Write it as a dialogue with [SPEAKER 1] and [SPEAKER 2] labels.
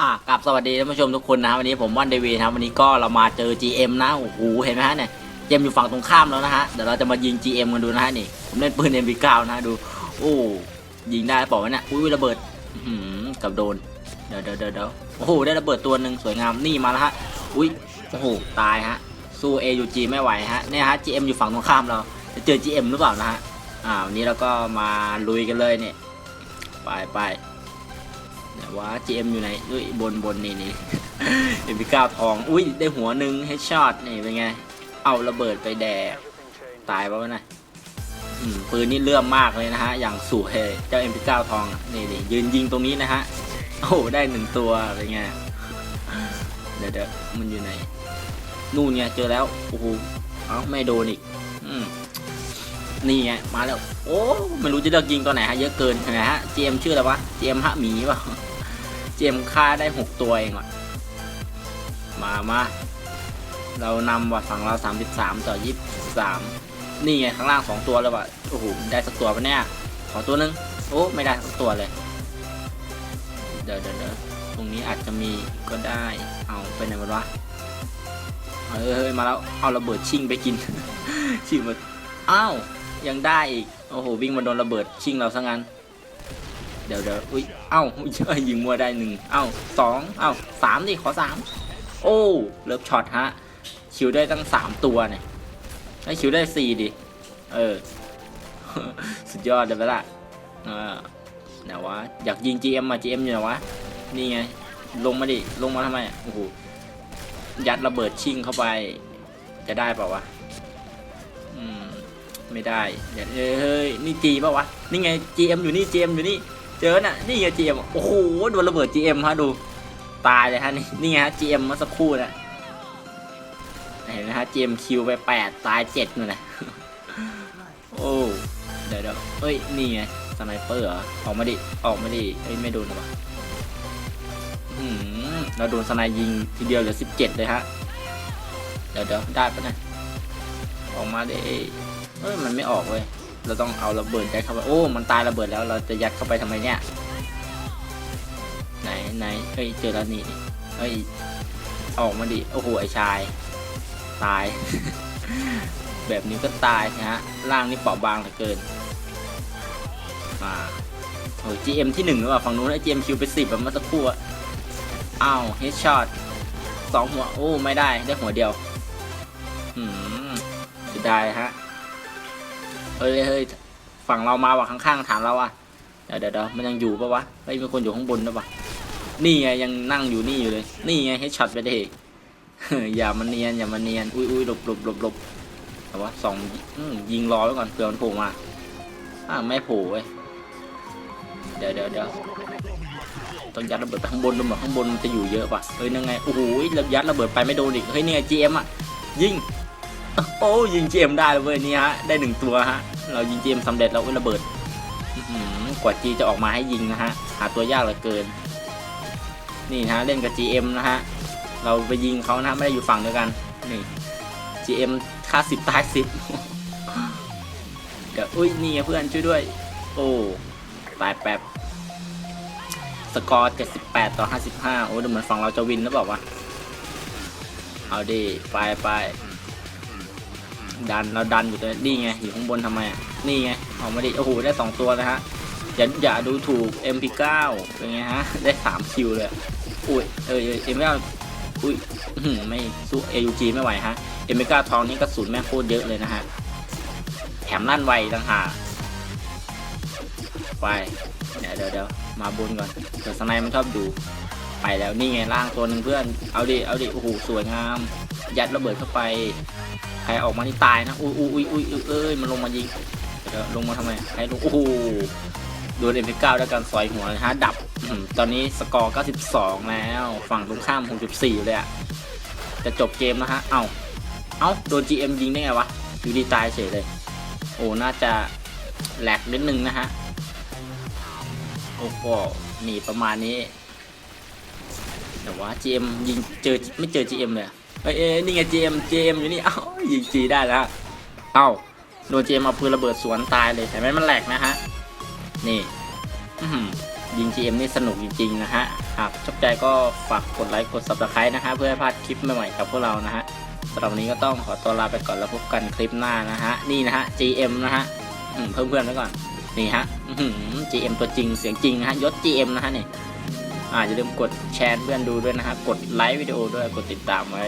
[SPEAKER 1] อะกับสวัสดีท่านผู้ชมทุกคนนะวันนี้ผมว่านเดวีนะครับวันนี้ก็เรามาเจอ GM นะโอ้โหเห็นไหมฮะเนี่ย GM อยู่ฝั่งตรงข้ามแล้วนะฮะเดี๋ยวเราจะมายิง GM กันดูนะฮะนี่ผมเล่นปืน MP9 นะดูโอ้ยิงได้เปล่าวะเนี่ยอุ้ยระเบิดหือกับโดนเดี๋ยวเดี๋ยวเดี๋ยวเดี๋ยวโอ้โหได้ระเบิดตัวหนึ่งสวยงามนี่มาแล้วฮะอุ้ยโอ้โหตายฮะสู้ AUG ไม่ไหวฮะเนี่ยฮะ GM อยู่ฝั่งตรงข้ามเราจะเจอ GM หรือเปล่านะฮะอ่าวันนี้เราก็มาลุยกันเลยเนี่ยไปไป เดี๋ยวว่า GM อยู่ไหนด้วยบนบนนี่นี่เอ็มพีเก้าทอง อุ้ยได้หัวหนึ่งให้ช็อตนี่เป็นไง เอาระเบิดไปแดกตายปะวะนะปืนนี่เลื่อมมากเลยนะฮะ อย่างสวยเจ้า MP9 ทองนี่นี่ยืนยิงตรงนี้นะฮะ โอ้โหได้หนึ่งตัวเป็นไงเดี๋ยวเดี๋ยวมันอยู่ไหน นู่นไงเจอแล้ว โอ้โหเอ้าไม่โดนอีกอืมนี่ไงมาแล้ว โอ้ไม่รู้จะเลือกยิงตัวไหนฮะ เยอะเกินนไหมฮะเจมชื่ออะไรวะเจมฮะหมีเปล่า เจมฆ่าได้หกตัวเองว่ะ มามา เรานำว่ะฝั่งเราสามสิบสามต่อยี่สิบสามนี่ไงข้างล่างสองตัวแล้วว่ะ โอ้โห ได้สักตัวปะเนี่ย ขอตัวนึง โอ้ ไม่ได้สักตัวเลย เดี๋ยวเดี๋ยวเดี๋ยวตรงนี้อาจจะมีก็ได้ เอาไปไหนหมดวะ เฮ้ยเฮ้ยมาแล้ว เอาระเบิดชิงไปกิน ชิงมา อ้าว ยังได้อีก โอ้โห วิ่งมาโดนระเบิดชิงเราซะงั้น เดี๋ยวเดี๋ยวอุ้ย เอ้าอุ๊ยเอ้ยยิงมัวได้หนึ่งเอ้าสองเอ้าสามดิขอสามโอ้เลิฟช็อตฮะคิวได้ตั้งสามตัวเนี่ยไอ้คิวได้สี่ดิ เออ สุดยอดเลยไปละเออไหนวะอยากยิง GM มา GM อยู่ไหนวะ นี่ไง ลงมาดิ ลงมาทำไมโอ้โหยัดระเบิดชิงเข้าไป จะได้เปล่าวะ อืม ไม่ได้เฮ้ยเฮ้ยนี่จีป่าวะ นี่ไง GM อยู่นี่ GM อยู่นี่ เจอน่ะนี่ไง GM โอ้โหโดนระเบิด GM ฮะดูตายเลยฮะนี่นี่ไงฮะ GM เมื่อสักครู่นะเห็นไหมฮะ GM คิวไปแปดตายเจ็ดนู่นนะโอ้เดี๋ยวเดี๋ยวเอ้ยนี่ไงสไนเปอร์เหรอออกมาดิออกมาดิเอ้ยไม่โดนหรอวะอืมเราโดนสไนยิงทีเดียวเหลือสิบเจ็ดเลยฮะเดี๋ยวเดี๋ยวได้ปะเนี่ยออกมาดิเอ้ยมันไม่ออกเว้ย เราต้องเอาระเบิดยัดเข้าไปโอ้ มันตายระเบิดแล้วเราจะยัดเข้าไปทำไมเนี่ย ไหนไหนเฮ้ยเจอแล้วนี่เฮ้ยออกมาดิโอ้โหไอชาย ตาย แบบนี้ก็ตายนะฮะร่างนี่เปราะบางเหลือเกินมาโอ้ย GM ที่หนึ่งหรือเปล่าฝั่งนู้นไอ้ GM คิวไปสิบแบบเมื่อสักครู่อะอ้าวเฮดช็อตสองหัวโอ้ไม่ได้ได้หัวเดียวอืมจะได้ฮะ เฮ้ยเฮ้ยฝั่งเรามาว่ะข้างๆฐานเราอะเดี๋ยวเดี๋ยวมันยังอยู่ปะวะเฮ้ยมีคนอยู่ข้างบนด้วยปะนี่ไงยังนั่งอยู่นี่อยู่เลย นี่ไงให้ช็อตไปดิอย่ามันเนียนอย่ามันเนียนอุ้ยอุ้ยหลบหลบหลบหลบแต่ว่าสองยิงรอไว้ก่อนเผื่อมันโผล่มาอ่าไม่โผล่เว้ยเดี๋ยวเดี๋ยวเดี๋ยวต้องยัดระเบิดไปข้างบนดูเหมือนข้างบนมันจะอยู่เยอะป่ะเฮ้ยนั่งไงโอ้โหระยัดระเบิดไปไม่โดนอีกเฮ้ยนี่ไง GM อะยิง โอ้ยิง GM ได้เลยเว้ยนี่ฮะได้หนึ่งตัวฮะเรายิง GM สำเร็จแล้วระเบิดกว่า G จะออกมาให้ยิงนะฮะหาตัวยากเหลือเกิน นี่นะฮะเล่นกับ GM นะฮะเราไปยิงเขานะไม่ได้อยู่ฝั่งเดียวกันนี่ GM ค่าสิบตายสิบเดี๋ยวอุ้ยนี่เพื่อนช่วยด้วย โอ้ตายแป๊บสกอร์ 78 ต่อ 55 โอ้ดูเหมือนฝั่งเราจะวินหรือเปล่าวะ เอาดิ ไปไป ดันเราดันอยู่ตัวนี่ไงอยู่ข้างบนทำไมอะนี่ไงออกมาดิโอ้โหได้สองตัวนะฮะอย่าอย่าดูถูก MP9 เป็นไงฮะได้สามคิวเลยอุ้ยเออเออ MP9 อุ้ยอื้อหือไม่สู้เอ AUG ไม่ไหวฮะ MP9 ทองนี่กระสุนแม่งโคตรเยอะเลยนะฮะแถมลั่นไวต่างหากไปเดี๋ยวเดี๋ยวเดี๋ยวมาบนก่อนเดี๋ยวสไนมันชอบดูไปแล้วนี่ไงล่างตัวหนึ่งเพื่อนเอาดิเอาดิโอ้โหสวยงาม ยัดระเบิดเข้าไป ใครออกมาที่ตายนะ อุ้ยอุ้ยอุ้ยอุ้ยเอ้ยมันลงมายิงเดี๋ยวลงมาทำไมใครลง โอ้โหโดนเอ็มพีเก้าด้วยการซอยหัวเลยฮะ ดับ ตอนนี้สกอร์92 แล้ว ฝั่งตรงข้าม 64 เลยอะจะจบเกมแล้วฮะ เอ้า เอ้า โดน GM ยิงได้ไงวะอยู่ดีตายเฉยเลย โอ้ น่าจะแหลกนิดนึงนะฮะ โอ้โหนี่ประมาณนี้ แต่ว่า GM ยิงเจอไม่เจอ GM เลย เอ้ยเอ้ยนี่ไง GM GM อยู่นี่เอ้ายิง G ได้แล้วเอ้าโดน GM เอาปืนระเบิดสวนตายเลยแต่ไม่มันแหลกนะฮะนี่อื้อหือยิง GM นี่สนุกจริงๆนะฮะหากชอบใจก็ฝากกดไลค์กด subscribe นะฮะเพื่อให้พลาดคลิปใหม่ๆกับพวกเรานะฮะสำหรับวันนี้ก็ต้องขอตัวลาไปก่อนแล้วพบกันคลิปหน้านะฮะนี่นะฮะ GM นะฮะเพิ่มเพื่อนไว้ก่อนนี่ฮะอื้อหือ GM ตัวจริงเสียงจริงนะฮะยศ GM นะฮะนี่อ่าอย่าลืมกดแชร์เพื่อนดูด้วยนะฮะกดไลค์วิดีโอด้วยกดติดตามไว้